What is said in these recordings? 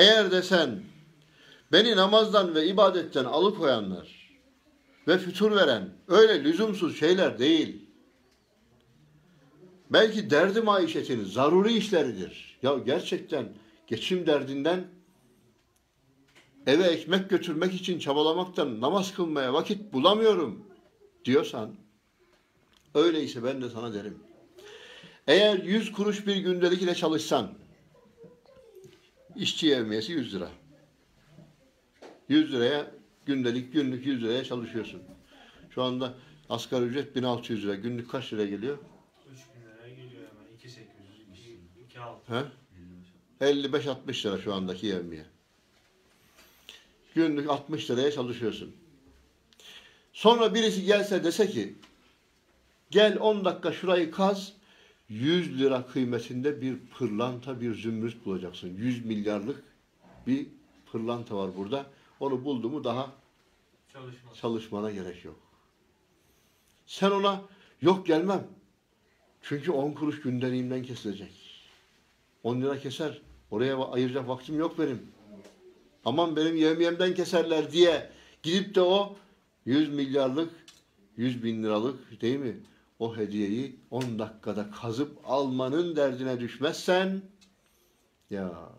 Eğer desen beni namazdan ve ibadetten alıkoyanlar ve fütur veren öyle lüzumsuz şeyler değil. Belki derdi maişetin zaruri işleridir. Ya gerçekten geçim derdinden eve ekmek götürmek için çabalamaktan namaz kılmaya vakit bulamıyorum diyorsan öyleyse ben de sana derim. Eğer 100 kuruş bir gündelik ile çalışsan işçi yevmiyesi 100 lira. 100 liraya gündelik günlük 100 liraya çalışıyorsun. Şu anda asgari ücret 1600 lira. Günlük kaç liraya geliyor? 3000 liraya geliyor hemen. 2800, 2600. He? 55-60 lira şu andaki yevmiye. Günlük 60 liraya çalışıyorsun. Sonra birisi gelse dese ki gel 10 dakika şurayı kaz 100 lira kıymetinde bir pırlanta bir zümrüt bulacaksın. 100 milyarlık bir pırlanta var burada. Onu buldu mu daha Çalışmaz. çalışmana gerek yok. Sen ona yok gelmem. Çünkü 10 kuruş gündeliğimden kesilecek. 10 lira keser. Oraya ayıracak vaktim yok benim. Aman benim yevmiyemden keserler diye gidip de o 100 milyarlık 100 bin liralık değil mi? O hediyeyi 10 dakikada kazıp almanın derdine düşmezsen ya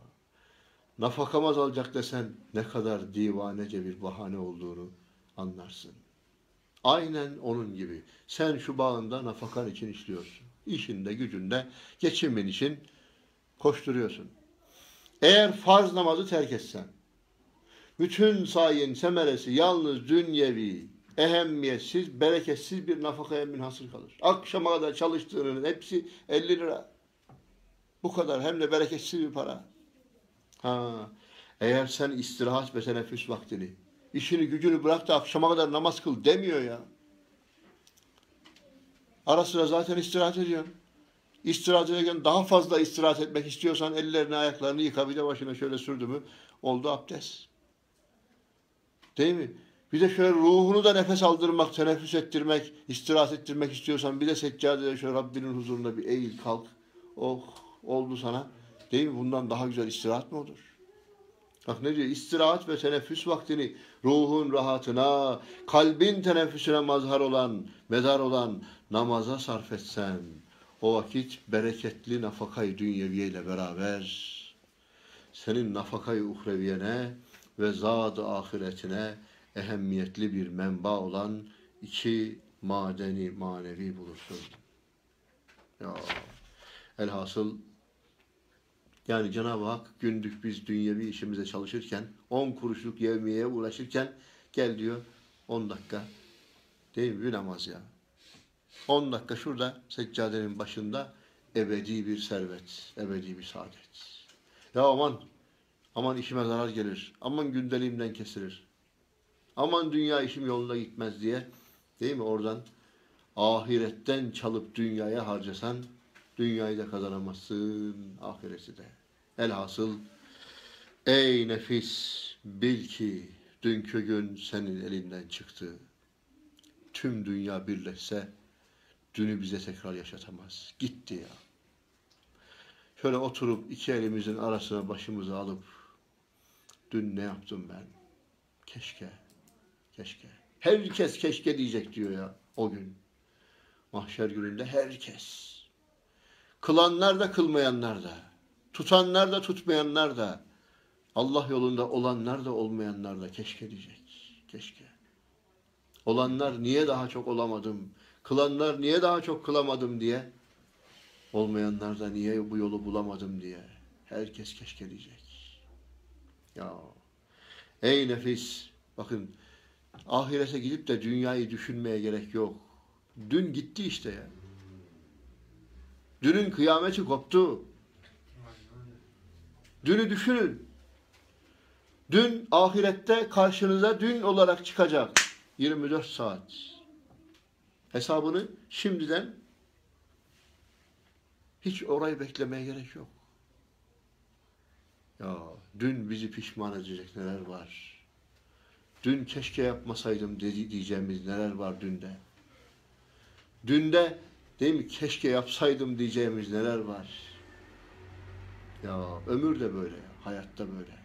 nafakam azalacak desen ne kadar divanece bir bahane olduğunu anlarsın. Aynen onun gibi. Sen şu bağında nafakan için işliyorsun. İşinde, gücünde, geçimin için koşturuyorsun. Eğer farz namazı terk etsen, bütün sayin semeresi yalnız dünyevi, ehemmiyetsiz, bereketsiz bir nafakaya münhasır kalır. Akşama kadar çalıştığının hepsi 50 lira. Bu kadar hem de bereketsiz bir para. Ha, eğer sen istirahat ve teneffüs vaktini, işini gücünü bırak da akşama kadar namaz kıl demiyor ya. Ara sıra zaten istirahat ediyorsun. İstirahat ederken daha fazla istirahat etmek istiyorsan ellerini ayaklarını yıka bir de başına şöyle sürdü mü oldu abdest. Değil mi? Bir de şöyle ruhunu da nefes aldırmak, teneffüs ettirmek, istirahat ettirmek istiyorsan bir de seccadede şöyle Rabbinin huzurunda bir eğil kalk. Oh oldu sana. Değil mi? Bundan daha güzel istirahat mı olur? Bak ne diyor? İstirahat ve teneffüs vaktini ruhun rahatına, kalbin teneffüsüne mazhar olan, medar olan namaza sarf etsen, o vakit bereketli nafakayı dünyeviye ile beraber senin nafakayı uhreviyene ve zat-ı ahiretine ehemmiyetli bir menba olan iki madeni manevi bulursun. Ya elhasıl yani Cenab-ı Hak gündük biz dünyevi işimize çalışırken 10 kuruşluk yevmiyeye uğraşırken gel diyor 10 dakika değil mi bir namaz ya. 10 dakika şurada seccadenin başında ebedi bir servet, ebedi bir saadet. Ya aman, aman işime zarar gelir, aman gündeliğimden kesilir, aman dünya işim yolunda gitmez diye değil mi oradan ahiretten çalıp dünyaya harcasan dünyayı da kazanamazsın, ahireti de. Elhasıl ey nefis bil ki dünkü gün senin elinden çıktı. Tüm dünya birleşse dünü bize tekrar yaşatamaz. Gitti ya. Şöyle oturup iki elimizin arasına başımızı alıp dün ne yaptım ben? Keşke, keşke. Herkes keşke diyecek diyor ya o gün. Mahşer gününde herkes. Kılanlar da kılmayanlar da. Tutanlar da tutmayanlar da. Allah yolunda olanlar da olmayanlar da keşke diyecek. Keşke. Olanlar niye daha çok olamadım? Kılanlar niye daha çok kılamadım diye. Olmayanlar da niye bu yolu bulamadım diye. Herkes keşke diyecek. Ya ey nefis bakın ahirete gidip de dünyayı düşünmeye gerek yok. Dün gitti işte ya. Dünün kıyameti koptu. Dünü düşünün. Dün ahirette karşınıza dün olarak çıkacak. 24 saat. Hesabını şimdiden hiç orayı beklemeye gerek yok. Ya dün bizi pişman edecek neler var. Dün keşke yapmasaydım dedi diyeceğimiz neler var dünde. Dünde değil mi keşke yapsaydım diyeceğimiz neler var. Ya ömür de böyle, hayatta böyle.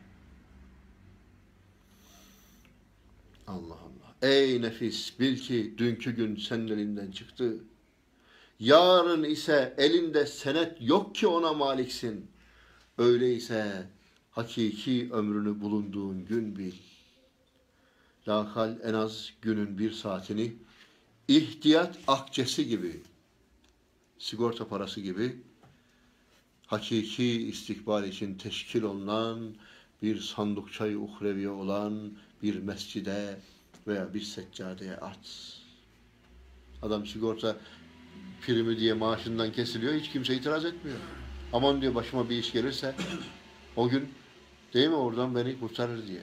Allah Allah. Ey nefis bil ki dünkü gün senin elinden çıktı. Yarın ise elinde senet yok ki ona maliksin. Öyleyse hakiki ömrünü bulunduğun gün bil.'' Lakal en az günün bir saatini ihtiyat akçesi gibi, sigorta parası gibi hakiki istikbal için teşkil olunan bir sandıkçayı uhreviye olan bir mescide veya bir seccadeye at. Adam sigorta primi diye maaşından kesiliyor. Hiç kimse itiraz etmiyor. Aman diyor başıma bir iş gelirse o gün değil mi oradan beni kurtarır diye.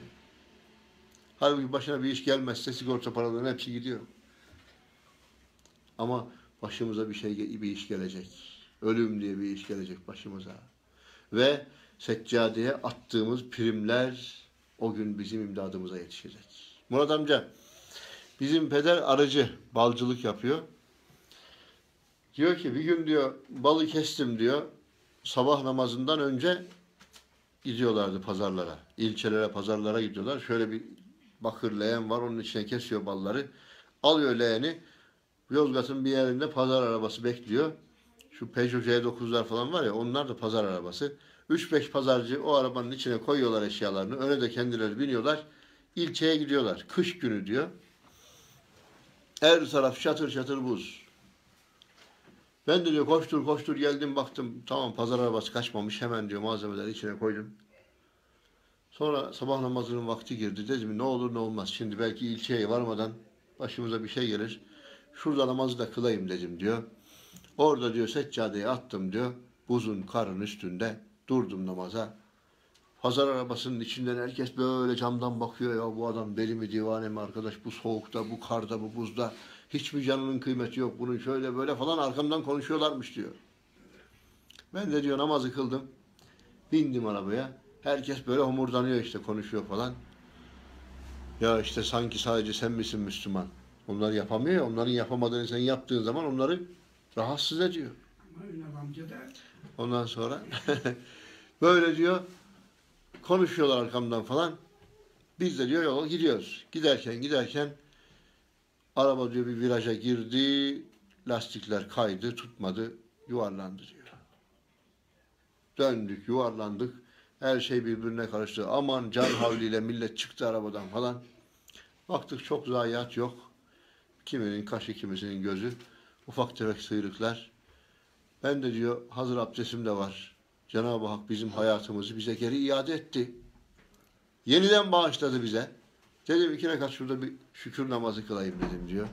Halbuki başına bir iş gelmezse sigorta paralarının hepsi gidiyor. Ama başımıza bir şey bir iş gelecek. Ölüm diye bir iş gelecek başımıza. Ve seccadeye attığımız primler o gün bizim imdadımıza yetişecek. Murat amca bizim peder arıcı balcılık yapıyor. Diyor ki bir gün diyor balı kestim diyor. Sabah namazından önce gidiyorlardı pazarlara. İlçelere, pazarlara gidiyorlar. Şöyle bir bakır leğen var. Onun içine kesiyor balları. Alıyor leğeni. Yozgat'ın bir yerinde pazar arabası bekliyor. Şu Peugeot C9'lar falan var ya onlar da pazar arabası. 3-5 pazarcı o arabanın içine koyuyorlar eşyalarını. Öne de kendileri biniyorlar. İlçeye gidiyorlar. Kış günü diyor. Her taraf çatır çatır buz. Ben de diyor koştur koştur geldim baktım tamam pazar arabası kaçmamış hemen diyor malzemeleri içine koydum. Sonra sabah namazının vakti girdi dedim ne olur ne olmaz şimdi belki ilçeye varmadan başımıza bir şey gelir. Şurada namazı da kılayım dedim diyor. Orada diyor seccadeye attım diyor. Buzun karın üstünde durdum namaza. Pazar arabasının içinden herkes böyle camdan bakıyor ya bu adam deli mi divane mi arkadaş bu soğukta bu karda bu buzda hiç mi canının kıymeti yok bunun şöyle böyle falan arkamdan konuşuyorlarmış diyor. Ben de diyor namazı kıldım. Bindim arabaya. Herkes böyle homurdanıyor işte konuşuyor falan. Ya işte sanki sadece sen misin Müslüman? Onlar yapamıyor ya onların yapamadığını sen yaptığın zaman onları rahatsız ediyor. Ondan sonra böyle diyor konuşuyorlar arkamdan falan. Biz de diyor yola gidiyoruz. Giderken giderken araba diyor bir viraja girdi. Lastikler kaydı, tutmadı, yuvarlandı diyor. Döndük, yuvarlandık. Her şey birbirine karıştı. Aman can havliyle millet çıktı arabadan falan. Baktık çok zayiat yok. Kiminin kaşı, kimisinin gözü. Ufak tefek sıyrıklar. Ben de diyor hazır abdestim de var. Cenab-ı Hak bizim hayatımızı bize geri iade etti. Yeniden bağışladı bize. Dedim iki rekat şurada bir şükür namazı kılayım dedim diyor.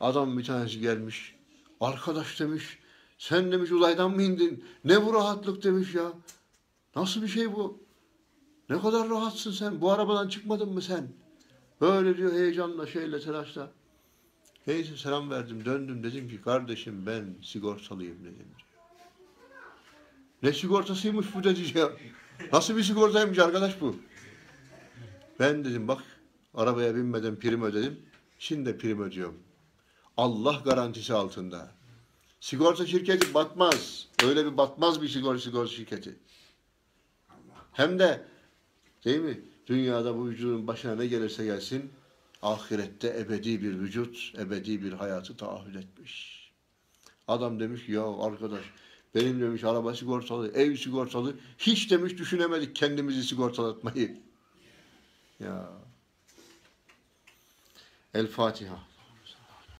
Adam bir tanesi gelmiş. Arkadaş demiş. Sen demiş uzaydan mı indin? Ne bu rahatlık demiş ya. Nasıl bir şey bu? Ne kadar rahatsın sen. Bu arabadan çıkmadın mı sen? Böyle diyor heyecanla şeyle telaşla. Neyse selam verdim döndüm dedim ki kardeşim ben sigortalıyım dedim diyor. Ne sigortasıymış bu dedi ya. Nasıl bir sigortaymış arkadaş bu? Ben dedim bak arabaya binmeden prim ödedim. Şimdi de prim ödüyorum. Allah garantisi altında. Sigorta şirketi batmaz. Öyle bir batmaz bir sigorta, sigorta şirketi. Hem de değil mi? Dünyada bu vücudun başına ne gelirse gelsin ahirette ebedi bir vücut, ebedi bir hayatı taahhüt etmiş. Adam demiş ki ya arkadaş benim demiş araba sigortalı, ev sigortalı. Hiç demiş düşünemedik kendimizi sigortalatmayı. Ya. El Fatiha.